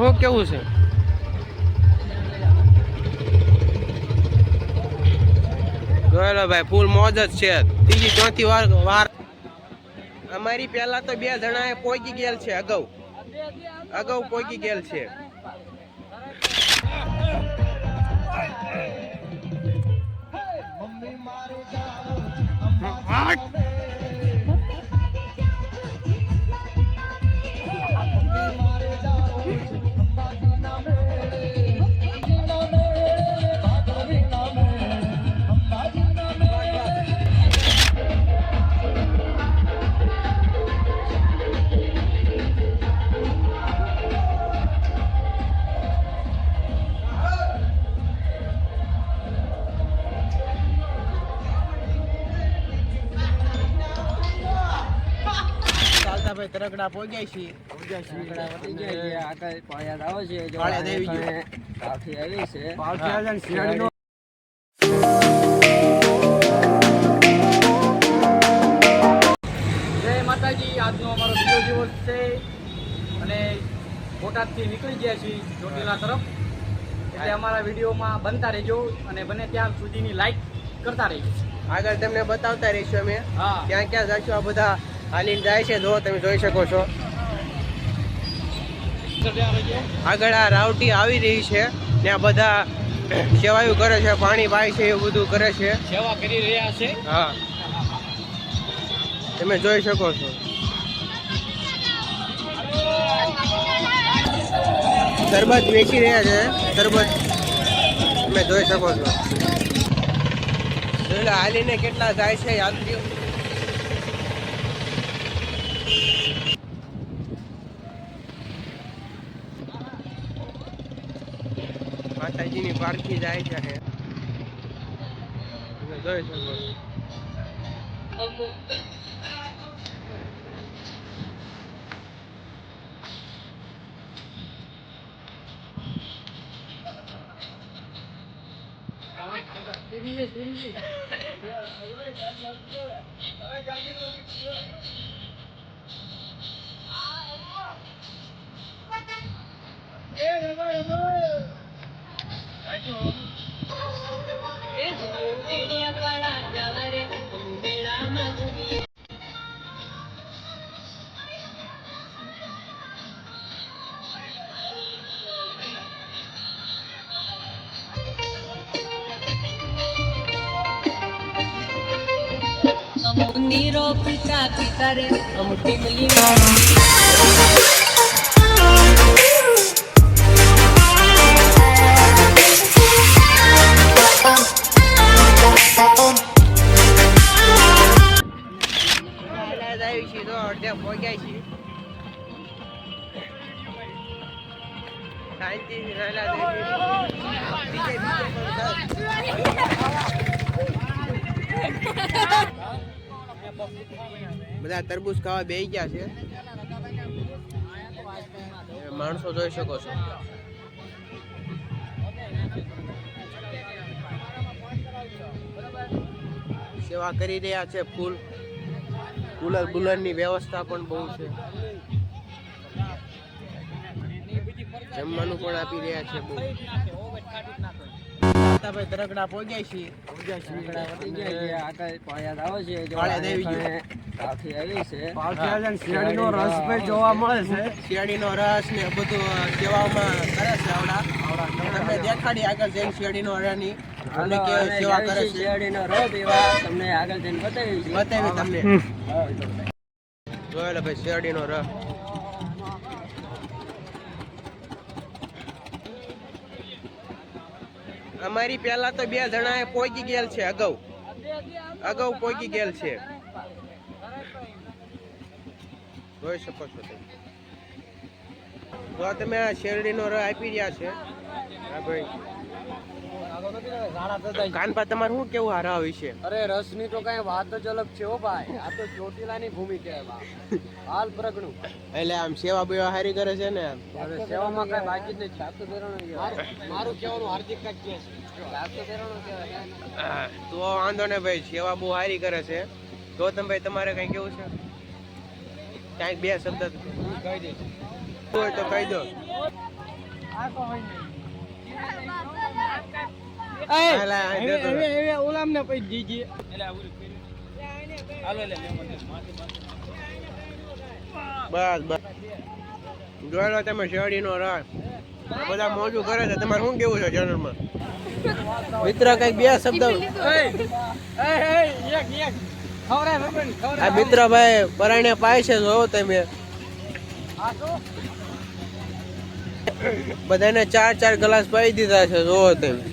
શું કેવું છે? જોયેલો ભાઈ ફૂલ મોજ જ છે. ત્રીજી, ચોથી વાર વાર. અમારી પહેલા તો બે જણાએ પોગી ગયેલ છે અગાઉ. અગાઉ પોગી ગયેલ છે. ચાલતા ભાઈ તરગડા પોગ્યા છીએ. રગડા વટી ગયા છે, આગળ પાળિયાદ આવે છે, જો આવી ગયું. આને આવી છે. પાવઠી આવે છે શિયાળીનો જય માતાજી આજનો અમારો બીજો દિવસ છે. અને બોટાદથી નીકળી ગયા છીએ ચોટીલા તરફ. એટલે અમારા વિડીયોમાં બનતા રહેજો અને બને ત્યાં સુધીની લાઈક કરતા રહેજો. આગળ તમને બતાવતા રહીશું અમે. ક્યાં ક્યાં જશું આ બધા હાલીને જાય છે. જો તમે જોઈ શકો છો. આગળ આ રાવટી આવી રહી છે. ત્યાં બધા સેવાયું કરે છે પાણી પાય છે એવું બધું કરે છે. સેવા કરી રહ્યા છે. હા. તમે જોઈ શકો છો. શરબત વેચી રહ્યા છે. શરબત તમે જોઈ શકો છો. હાલીને કેટલા જાય છે યાત્રીઓ. માતાજીની પારખી જાય છે જોઈ શકો નીરો પિતા પિતા રે ટીમલી નાલા જ આવી છીએ તો અડધે પહોંચ્યા છીએ શાંતિથી નાલા જ બધા તરબૂચ ખાવા બે ગયા છે. માણસો જોઈ શકો છો. સેવા કરી રહ્યા છે ફૂલ. કુલર બુલરની વ્યવસ્થા પણ બહુ છે. જમવાનું પણ આપી રહ્યા છે બહુ. ભાઈ તરગડા પહોંચ્યા છીએ. જોવા મળે છે. શિયાળીનો રસ ને બધું સેવામાં કરે છે આવડા. તમને દેખાડી આગળ જઈને શિયાળીનો રસની તમને કેવી સેવા કરે છે શિયાળીનો રસ એવા તમને આગળ જઈને બતાવીશું. બતાવી તમને. જોયેલો ભાઈ શિયાળીનો રસ. અમારી પહેલા તો બે જણાએ પોગી ગયેલ છે અગાઉ. અગાઉ પોગી ગયેલ છે. જોઈ શકો છો તમે. તો આ તમે આ શેરડીનો રસ આપી રહ્યા છે. હા ભાઈ. કાનપા તમારે શું કેવું હારા વિશે અરે રસની તો કઈ વાત જ અલગ છે હો ભાઈ. આ તો ચોટીલાની ભૂમિ કહેવાય હાલ પ્રગણું. એટલે આમ સેવા બેવા હારી કરે છે ને સેવામાં કઈ બાકી જ નથી. મારું કહેવાનું હાર્દિક છે. કહેવાય તો વાંધો ને ભાઈ સેવા બહુ સારી કરે છે. તો તમે ભાઈ તમારે કઈ કેવું છે? કાંઈક બે શબ્દ કહી. દઈશ હોય તો કહી દો. પછી દીજીએ બસ બસ. જોયેલો તમે શેરડીનો રસ આ બધા મોજું કરે છે. તમારે શું કેવું છે ચેનલમાં મિત્ર કંઈક બે શબ્દ. આ મિત્ર ભાઈ પરાણે પાય છે જોવો તમે. બધાને ચાર ચાર ગ્લાસ પાઈ દીધા છે જોવો તમે.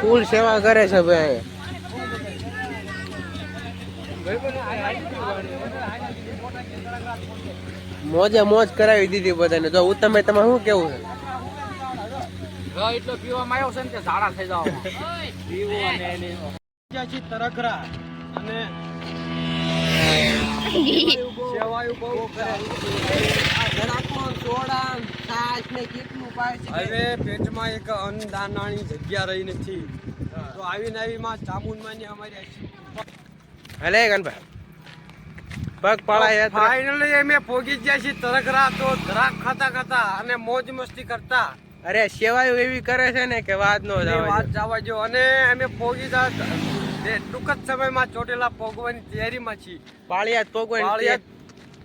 ફૂલ સેવા કરે છે ભાઈ. મોજે મોજ કરાવી દીધી બધાને. જો ઉત્તમે તમે શું કેવું છે? એટલો પીવામાં આવ્યો છે ને કે ઝાડા થઈ જાવ પીવો અને એની તરખરા અને સેવાયું બહુ કરે. હવે પેટમાં એક અનદાનાની જગ્યા રહી નથી. તો આવીને આવીમાં ચામુંડમાની અમારી હલે ગણભાઈ. પગ પાળા યાત્રા. ફાઇનલી અમે પોગી ગયા છીએ તરખરા તો ધરાક ખાતા ખાતા અને મોજ મસ્તી કરતા. અરે સેવાયું એવી કરે છે ને કે વાત નો વાત જવા જો અને અમે પોગી જા ટૂંક જ સમયમાં ચોટેલા પોગવાની તૈયારીમાં છીએ. પાળિયાદ પોગવાની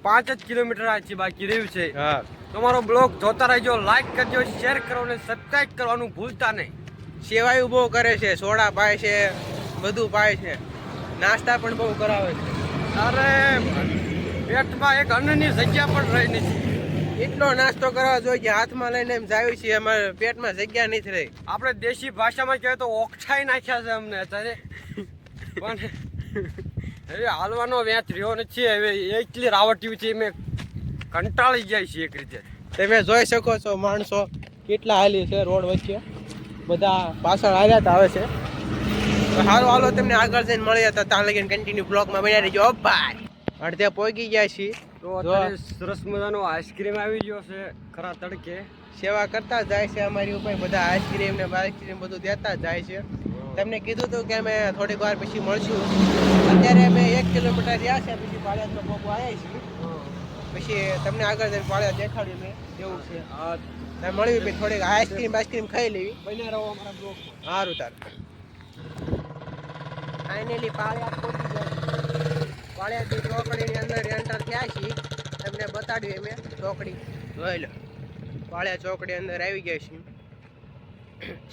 પાંચ જ કિલોમીટર આ છે બાકી રહ્યું છે. હા. તમારો બ્લોગ જોતા રહેજો લાઈક કરજો શેર કરો અને સબસ્ક્રાઇબ કરવાનું ભૂલતા નહીં. સેવાયું બહુ કરે છે સોડા પાય છે બધું પાય છે. નાસ્તા પણ બહુ કરાવે છે. અરે પેટમાં એક અન્નની જગ્યા પણ રહી નથી. એટલો નાસ્તો કરવા જોઈએ હાથમાં લઈને એમ જાય છે અમારે પેટમાં જગ્યા નથી રહી. આપણે દેશી ભાષામાં કહેવાય તો ઓક્ષાઈ નાખ્યા છે અમને અત્યારે. પણ હવે હાલવાનો વેચ રહ્યો નથી હવે એટલી રાવટ્યું છે મેં કંટાળી જાય છે એક રીતે. તમે જોઈ શકો છો માણસો કેટલા હાલી છે રોડ વચ્ચે. બધા પાછળ હાલ્યા તા આવે છે. હાલો હાલો તમને આગળ જઈને મળ્યા હતા ત્યાં લગીને કન્ટિન્યુ બ્લોગમાં બન્યા રહીજો ભાઈ અડધે પહોંચી ગયા છીએ. તો અત્યારે સરસ મજાનો આઈસ્ક્રીમ આવી ગયો છે ખરા તડકે. સેવા કરતા જાય છે અમારી ઉપર બધા આઈસ્ક્રીમ ને આઈસ્ક્રીમ બધું દેતા જાય છે. તમને કીધું હતું કે અમે થોડીક વાર પછી મળશું. અત્યારે અમે એક કિલોમીટર રહ્યા છે પછી પાળિયાદનો પોકો આવ્યા છીએ. પછી તમને આગળ જઈને પાળિયાદ દેખાડ્યું મેં એવું છે. તમે મળ્યું પછી થોડીક આઈસ્ક્રીમ આઈસ્ક્રીમ ખાઈ લેવી. બન્યા રહો અમારા સારું તાર. ફાઇનલી પાળિયાદ પહોંચી ગયા. પાળિયાદની ચોકડીની અંદર એન્ટર થયા છીએ. તમને બતાડ્યું મેં ચોકડી. જોઈ લો. પાળિયા ચોકડી અંદર આવી ગયા છીએ.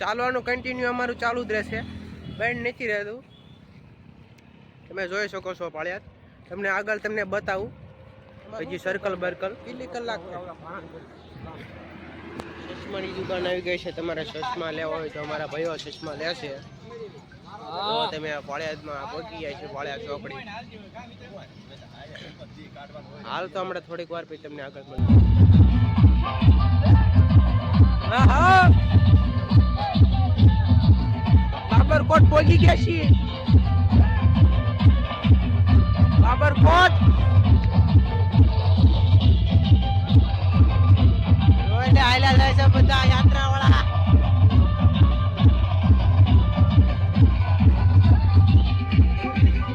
ચાલવાનું કન્ટિન્યુ અમારું ચાલુ જ રહેશે. બેન્ડ નથી રહેતું. તમે જોઈ શકો છો પાળિયાદ તમને આગળ તમને બતાવું. હજી સર્કલ બર્કલ કેટલી કલાક ચશ્માની દુકાન આવી ગઈ છે. તમારે ચશ્મા લેવા હોય તો અમારા ભાઈઓ ચશ્મા લેશે. તો તમે પાળિયાદમાં પહોંચી ગયા છો પાળિયાદ ચોકડી હાલ તો હમણાં થોડીક વાર પછી તમને આગળ હા બાબરકોટ પહોંચી ગયા છીએ. બાબરકોટ આયલા જાય છે બધા યાત્રા વાળા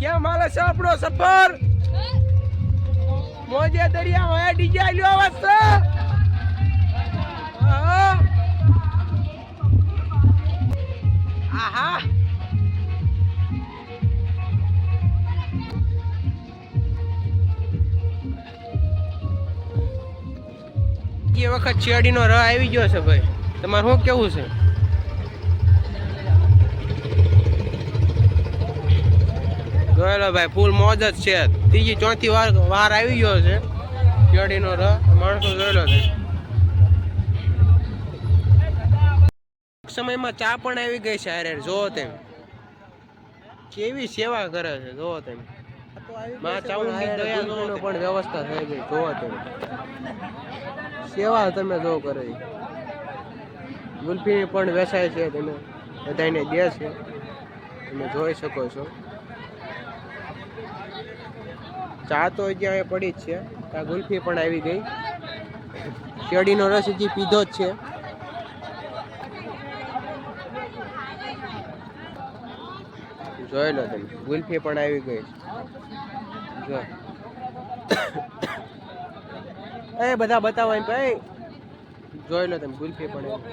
કેમ હાલે છે આપણો સફર? મોજે દરિયા હોય, ડીજે આલ્યો આવે આહા. એ વખત શેરડીનો રહ આવી ગયો છે ભાઈ. તમારે શું કેવું છે? જોયેલો ભાઈ ફૂલ મોજ જ છે. ત્રીજી ચોથી વાર વાર આવી ગયો છે. શેરડીનો ર માણસો જોયેલો છે. સમયમાં ચા પણ આવી ગઈ છે અરે જોવો તેમ. કેવી સેવા કરે છે જોવો તેમ. માં ચાઉની દયાનો પણ વ્યવસ્થા થઈ ગઈ જોવો તેમ. સેવા તમે જો કરે. ગુલ્ફી પણ વેચાય છે તમે બધાને દે છે. તમે જોઈ શકો છો. ચા તો અહીંયા પડી જ છે. ત્યાં ગુલ્ફી પણ આવી ગઈ. શેરડીનો રસ હજી પીધો જ છે. જોઈ લો તમે, ગુલ્ફી પણ આવી ગઈ જો. એ બધા બતાવો એમ ભાઈ. જોઈ લો તમે, ગુલ્ફી પણ આવી.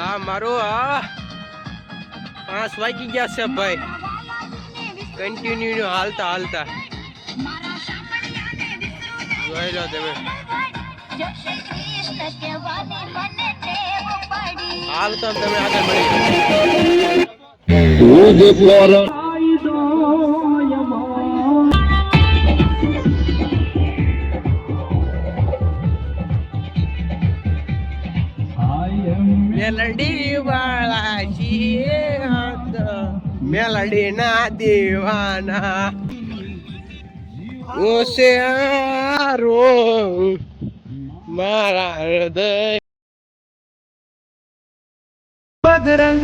આ મારું આ પાંચ વાગી ગયા છે ભાઈ. કન્ટિન્યુ હાલતા હાલતા. જોઈ લો તમે. હાલ તો તમે આગળ મળી મેલડી ના દેવાના આરો મારા હૃદય. બગરંગ